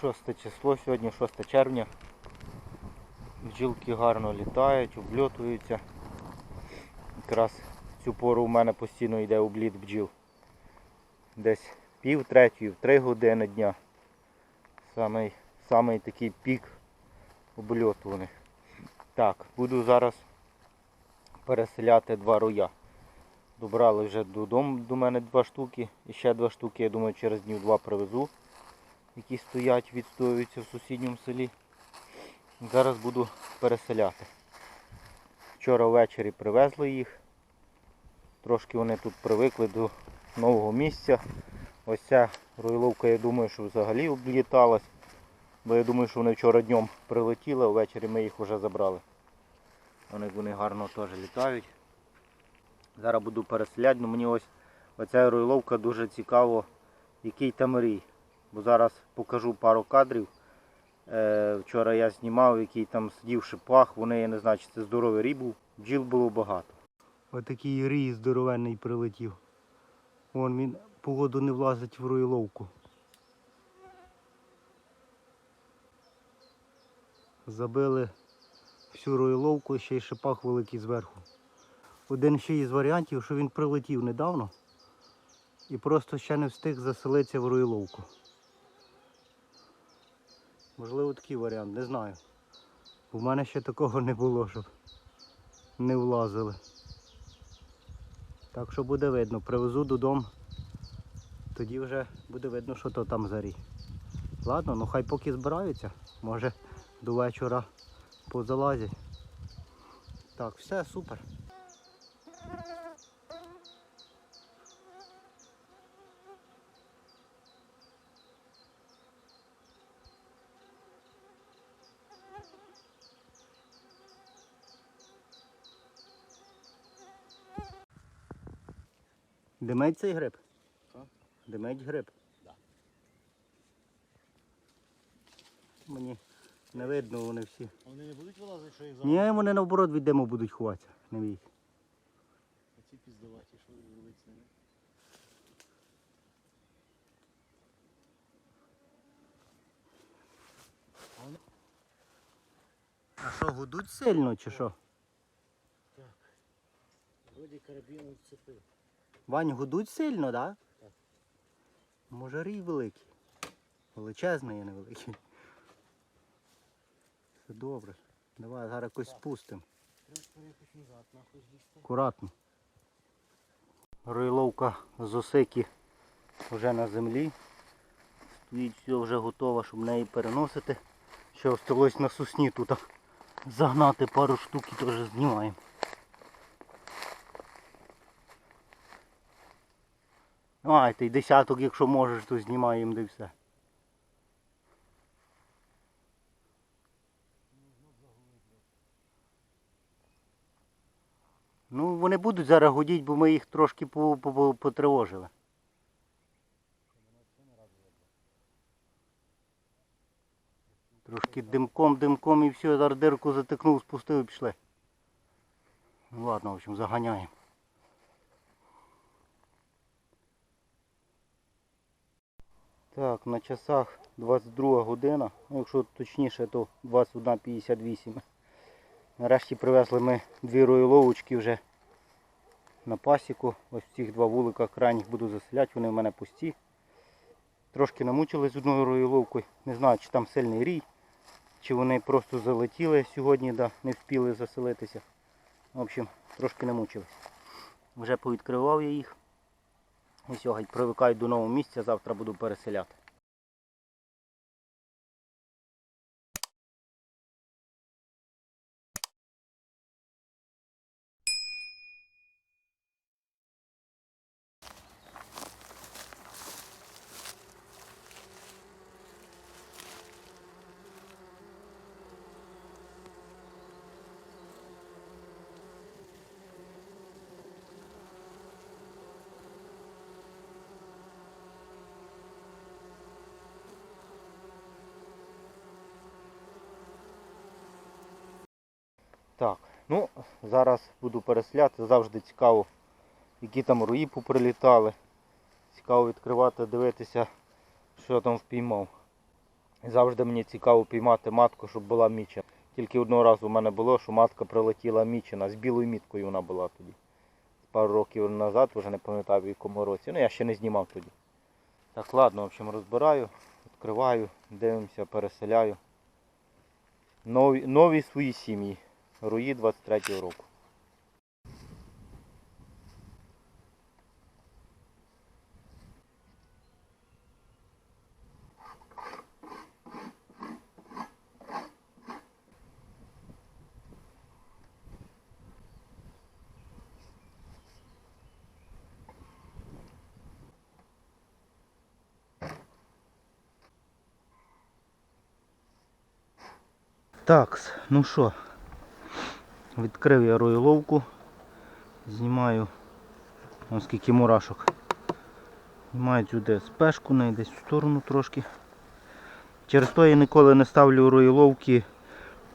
6 число, сьогодні 6 червня. Бджілки гарно літають, обльотуються. Якраз в цю пору у мене постійно йде обліт бджіл. Десь пів третьої, в три години дня. Самий, самий такий пік обльоту у. Так, буду зараз переселяти два роя. Добрали вже додому до мене два штуки. І ще два штуки, я думаю, через днів два привезу, які стоять, відстоюються в сусідньому селі. Зараз буду переселяти. Вчора ввечері привезли їх. Трошки вони тут привикли до нового місця. Ось ця ройловка, я думаю, що взагалі обліталась. Бо я думаю, що вони вчора днем прилетіли, а ввечері ми їх вже забрали. Вони, вони гарно теж літають. Зараз буду переселяти, але мені ось оця ройловка дуже цікаво, який там рій. Бо зараз покажу пару кадрів. Е, вчора я знімав, який там сидів шипах, вони, я не знаю, чи це здоровий рій був, бджіл було багато. Отакий рій здоровенний прилетів. Вон він погоду не влазить в ройловку. Забили всю ройловку, ще й шипах великий зверху. Один ще із варіантів, що він прилетів недавно і просто ще не встиг заселитися в ройловку. Можливо, такий варіант, не знаю. У мене ще такого не було, щоб не влазили. Так що буде видно. Привезу додому, тоді вже буде видно, що то там за рій. Ладно, ну хай поки збираються, може до вечора позалазять. Так, все, супер. Димить цей гриб? Що? Димить гриб? Да. Мені не видно вони всі. А Вони не будуть вилазити, що їх Ні, вони наоборот від диму будуть ховатися. Не бійся. Оці піздуваті, що робити з ними. А А що, гудуть сильно чи що? Так. Вроді карабіном вцепив. Вань, гудуть сильно, так? Так. Може рій великий. Величезний, а не великий. Все добре. Давай зараз якось спустимо. Акуратно. Ройловка з осики вже на землі. Стоїть все вже готово, щоб неї переносити. Ще осталось на сусні тут загнати пару штук і теж знімаємо. Ай, ти десяток, якщо можеш, то знімаємо де все. Ну, вони будуть зараз гудіть, бо ми їх трошки по- по- по- потривожили. Трошки димком, димком і все, зараз дирку затикнув, спустив пішли. Ну ладно, в общем, заганяємо. Так, на часах 22 година, ну якщо точніше, то 21.58. Нарешті привезли ми дві ройловочки вже на пасіку. Ось цих два вулика крайніх буду заселяти, вони в мене пусті. Трошки намучились з одною ройловкою. Не знаю, чи там сильний рій, чи вони просто залетіли сьогодні, да, не встигли заселитися. В общем, трошки намучились. Вже повідкривав я їх. І сьогодні привикають до нового місця, завтра буду переселяти. Так, ну зараз буду переселяти. Завжди цікаво, які там руї поприлітали. Цікаво відкривати, дивитися, що там впіймав. Завжди мені цікаво піймати матку, щоб була мічена. Тільки одного разу у мене було, що матка прилетіла мічена, з білою міткою вона була тоді. Пару років назад, вже не пам'ятаю в якому році. Ну я ще не знімав тоді. Так, ладно, в общем, розбираю, відкриваю, дивимося, переселяю. Нові, нові свої сім'ї. Руї 23 року. Так, ну що, відкрив я роїловку, знімаю ось скільки мурашок. Знімаю сюди спешку, не десь в сторону трошки. Через то я ніколи не ставлю роїловки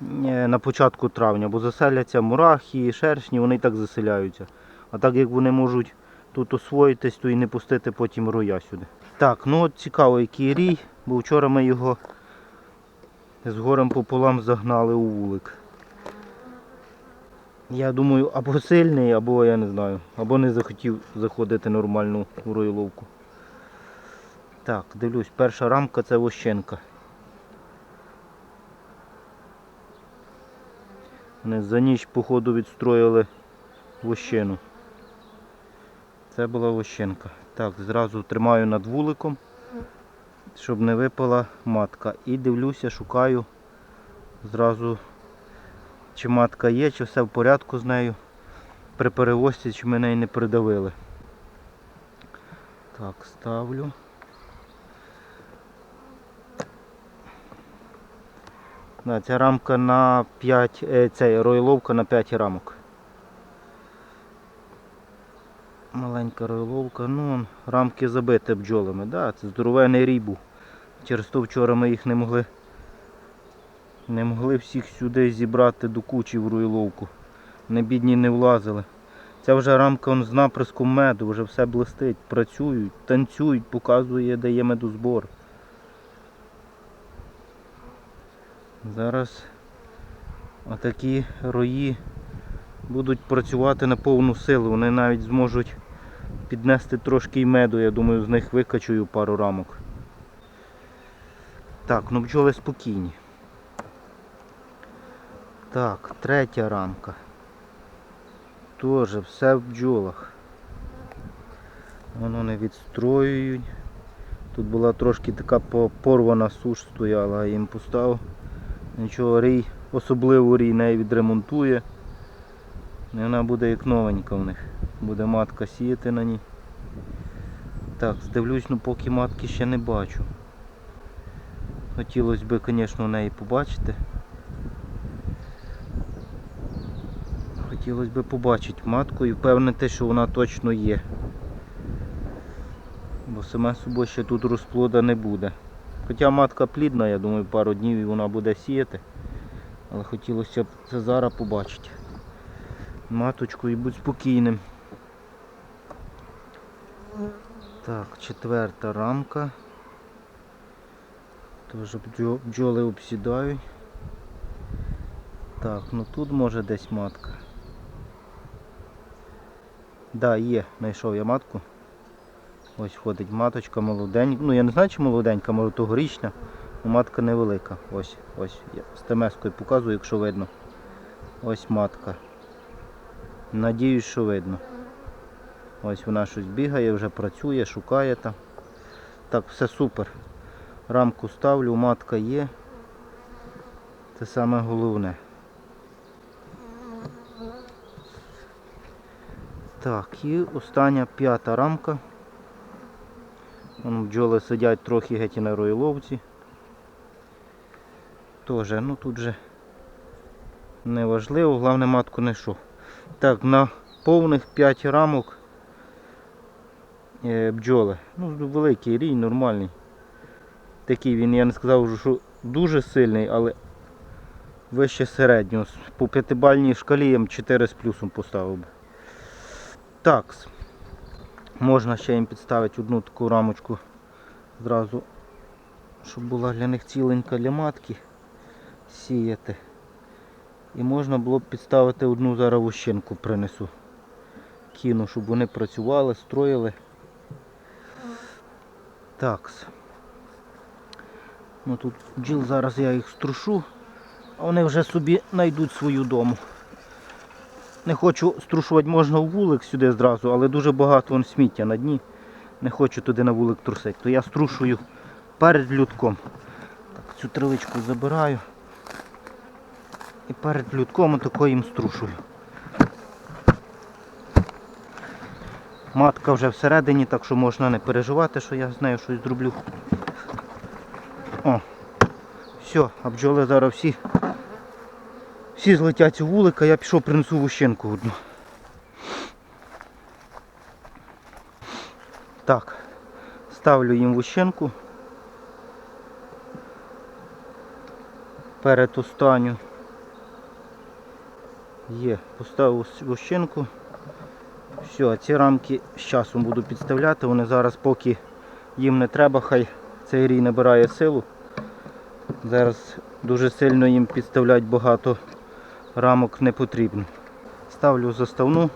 е, на початку травня, бо заселяться мурахи, шершні, вони і так заселяються. А так як вони можуть тут освоїтись, то і не пустити потім роя сюди. Так, ну от цікаво, який рій, бо вчора ми його з горем пополам загнали у вулик. Я думаю, або сильний, або я не знаю, або не захотів заходити нормально у роїловку. Так, дивлюсь, перша рамка це вощенка. Вони за ніч, походу, відстроїли вощину. Це була вощенка. Так, зразу тримаю над вуликом щоб не випала матка. І дивлюся, шукаю зразу, чи матка є, чи все в порядку з нею. При перевозці, чи ми неї не придавили. Так, ставлю. Да, ця рамка на 5, е, цей ройловка на 5 рамок. Маленька ройловка, ну рамки забиті бджолами, да, це здоровений рій був. Через то вчора ми їх не могли не могли всіх сюди зібрати до кучі в руйловку. Не бідні не влазили. Ця вже рамка з наприском меду, вже все блистить, працюють, танцюють, показує, де є медозбор. Зараз отакі рої будуть працювати на повну силу. Вони навіть зможуть піднести трошки й меду, я думаю, з них викачую пару рамок. Так, ну бджоли спокійні. Так, третя рамка. Тоже все в бджолах. Воно не відстроюють. Тут була трошки така порвана суш стояла, а їм поставив. Нічого, рій, особливо рій неї відремонтує. І вона буде як новенька в них. Буде матка сіяти на ній. Так, здивлюсь, ну поки матки ще не бачу. Хотілося б, звісно, неї побачити. Хотілося б побачити матку і впевнити, що вона точно є. Бо саме собою ще тут розплода не буде. Хоча матка плідна, я думаю, пару днів і вона буде сіяти. Але хотілося б це зараз побачити. Маточку і будь спокійним. Так, четверта рамка. Теж бджо- бджоли обсідають. Так, ну тут може десь матка. Да, є, знайшов я матку. Ось ходить маточка молоденька. Ну я не знаю, чи молоденька, може тогорічна. але матка невелика. Ось, ось. Я з темескою показую, якщо видно. Ось матка. Надіюсь, що видно. Ось вона щось бігає, вже працює, шукає там. Так, все супер. Рамку ставлю, матка є. Це саме головне. Так, і остання п'ята рамка. Вон бджоли сидять трохи геть на роїловці. Тоже, ну тут же не важливо, головне матку не що. Так, на повних 5 рамок е, бджоли. Ну, великий рій, нормальний. Такий він, я не сказав, що дуже сильний, але вище середнього. По п'ятибальній шкалі я 4 з плюсом поставив би. Так. Можна ще їм підставити одну таку рамочку зразу щоб була для них ціленька для матки сіяти. І можна було б підставити одну зараз вощинку принесу. Кину, щоб вони працювали, строїли. Такс. Ну тут бджіл зараз я їх струшу, а вони вже собі знайдуть свою дому. Не хочу струшувати можна в вулик сюди зразу, але дуже багато вон сміття на дні. Не хочу туди на вулик трусити. То я струшую перед людком. Так, цю травичку забираю. І перед людком отако їм струшую. Матка вже всередині, так що можна не переживати, що я з нею щось зроблю. О, все, а бджоли зараз всі, всі злетять у вулика, я пішов принесу вущинку одну. Так, ставлю їм вущинку. Перед останню. Є, поставив вощинку. Все, а ці рамки з часом буду підставляти. Вони зараз, поки їм не треба, хай цей рій набирає силу. Зараз дуже сильно їм підставляти багато рамок не потрібно. Ставлю заставну.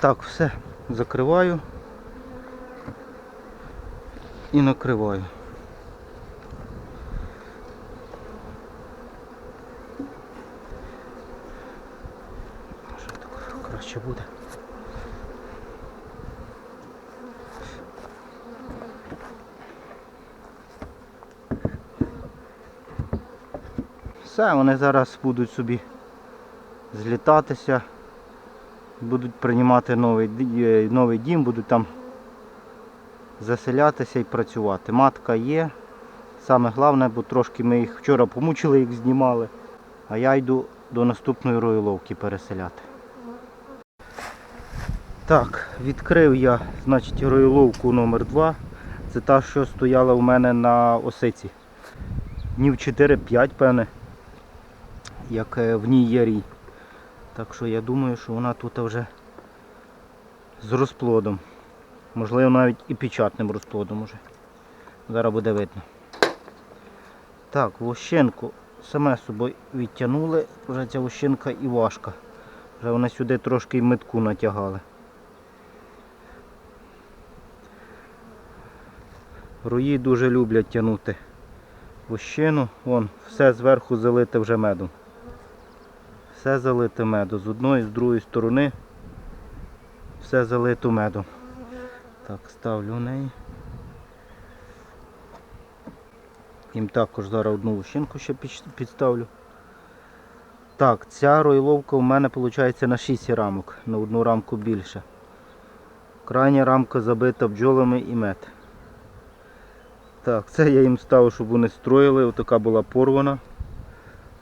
Так, все, закриваю і накриваю. Може так краще буде. Все, вони зараз будуть собі злітатися, будуть приймати новий, е, новий дім, будуть там заселятися і працювати. Матка є. Саме головне, бо трошки ми їх вчора помучили, їх знімали. А я йду до наступної роїловки переселяти. Так, відкрив я значить, роїловку номер 2 Це та, що стояла у мене на осиці. Днів 4-5, певне, як е, в ній є рій. Так що я думаю, що вона тут вже з розплодом. Можливо, навіть і печатним розплодом уже. Зараз буде видно. Так, вощинку саме собою відтягнули. Вже ця вощинка і важка. Вже вони сюди трошки й метку натягали. Руї дуже люблять тягнути вощину. Вон, все зверху залите вже медом. Все залите медом. З одної, з другої сторони все залито медом. Так, ставлю в неї. Їм також зараз одну вощинку ще підставлю. Так, ця ройловка у мене виходить на 6 рамок, на одну рамку більше. Крайня рамка забита бджолами і мед. Так, це я їм ставив, щоб вони строїли. Отака була порвана.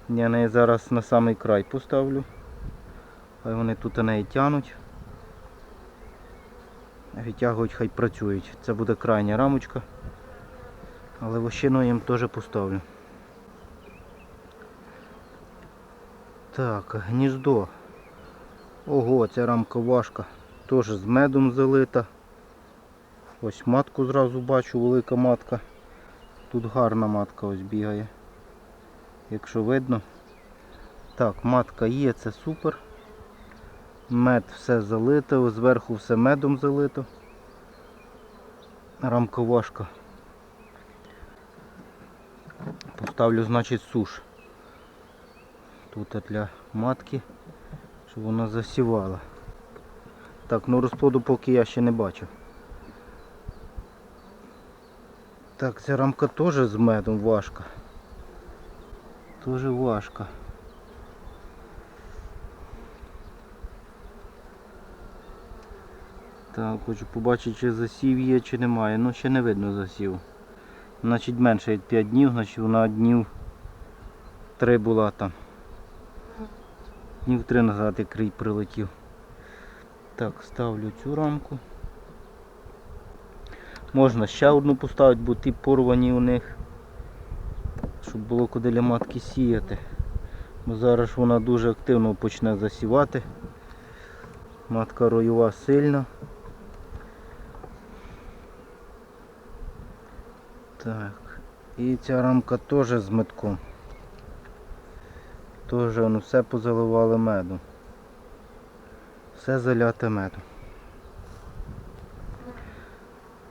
Я неї зараз на самий край поставлю. Хай вони тут неї тянуть. Витягують, хай працюють. Це буде крайня рамочка. Але вощину їм теж поставлю. Так, гніздо. Ого, ця рамка важка. Теж з медом залита. Ось матку зразу бачу, велика матка. Тут гарна матка ось бігає. Якщо видно. Так, матка є, це супер. Мед все залито, зверху все медом залито. Рамка важка. Поставлю, значить, суш. Тут для матки, щоб вона засівала. Так, ну розплоду поки я ще не бачив. Так, ця рамка теж з медом важка. Дуже важка. Так, хочу побачити, чи засів є, чи немає. Ну ще не видно засів. Значить менше як 5 днів, значить вона днів 3 була там. Днів 3 назад як рій прилетів. Так, ставлю цю рамку. Можна ще одну поставити, бо ті порвані у них щоб було куди для матки сіяти. Бо Зараз вона дуже активно почне засівати. Матка роюва сильно. Так, і ця рамка теж з метком. Теж ну, все позаливали медом. Все заляте медом.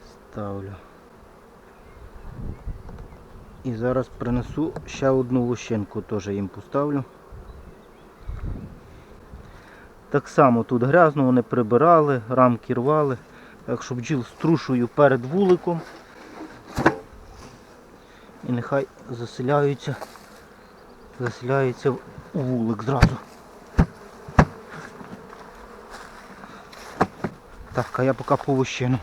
Ставлю. І зараз принесу ще одну лущинку, теж їм поставлю. Так само тут грязно, вони прибирали, рамки рвали. Так що бджіл струшую перед вуликом. І нехай заселяються, заселяються в вулик зразу. Так, а я поки по вущину.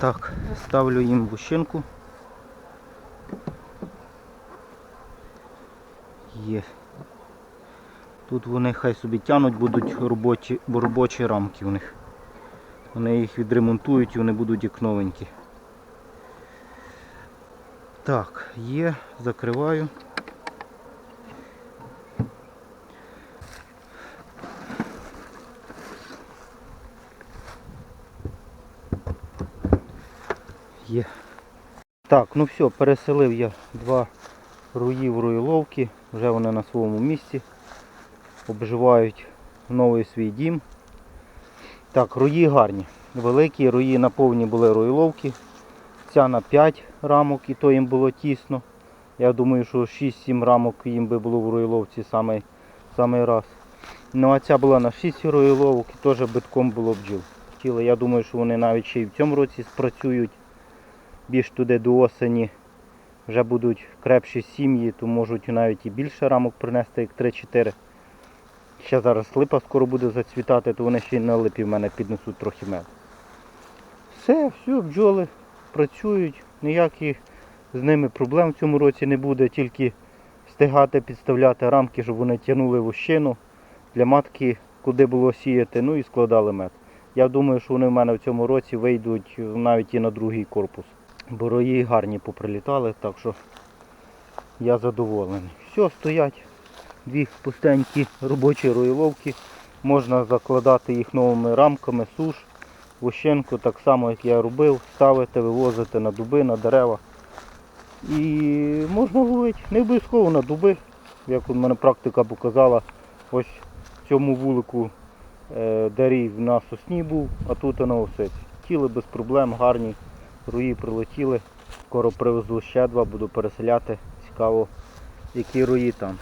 Так, ставлю їм вущинку. Тут вони хай собі тянуть, будуть робочі, робочі рамки у них. Вони їх відремонтують і вони будуть як новенькі. Так, є, закриваю. Є. Так, ну все, переселив я два руї в руїловки, вже вони на своєму місці. Обживають новий свій дім. Так, руї гарні. Великі руї на повні були руїловки. Ця на 5 рамок і то їм було тісно. Я думаю, що 6-7 рамок їм би було в руїловці самий, самий раз. Ну а ця була на 6 руїловок і теж битком було бджіл. Хотіли, я думаю, що вони навіть ще й в цьому році спрацюють. Більш туди до осені вже будуть крепші сім'ї, то можуть навіть і більше рамок принести, як 3-4. Ще зараз липа скоро буде зацвітати, то вони ще й на липі в мене піднесуть трохи меду. Все, все, бджоли працюють, ніяких з ними проблем в цьому році не буде, тільки встигати підставляти рамки, щоб вони тягнули вощину для матки, куди було сіяти, ну і складали мед. Я думаю, що вони в мене в цьому році вийдуть навіть і на другий корпус. Бо рої гарні поприлітали, так що я задоволений. Все, стоять дві пустенькі робочі роїловки. Можна закладати їх новими рамками, суш, вощенку, так само як я робив, ставити, вивозити на дуби, на дерева. І можна ловити. Не обов'язково на дуби, як у мене практика показала. Ось в цьому вулику е, дерев на сосні був, а тут на осиці. Тіли без проблем, гарні, руї прилетіли. Скоро привезу ще два, буду переселяти. Цікаво, які руї там.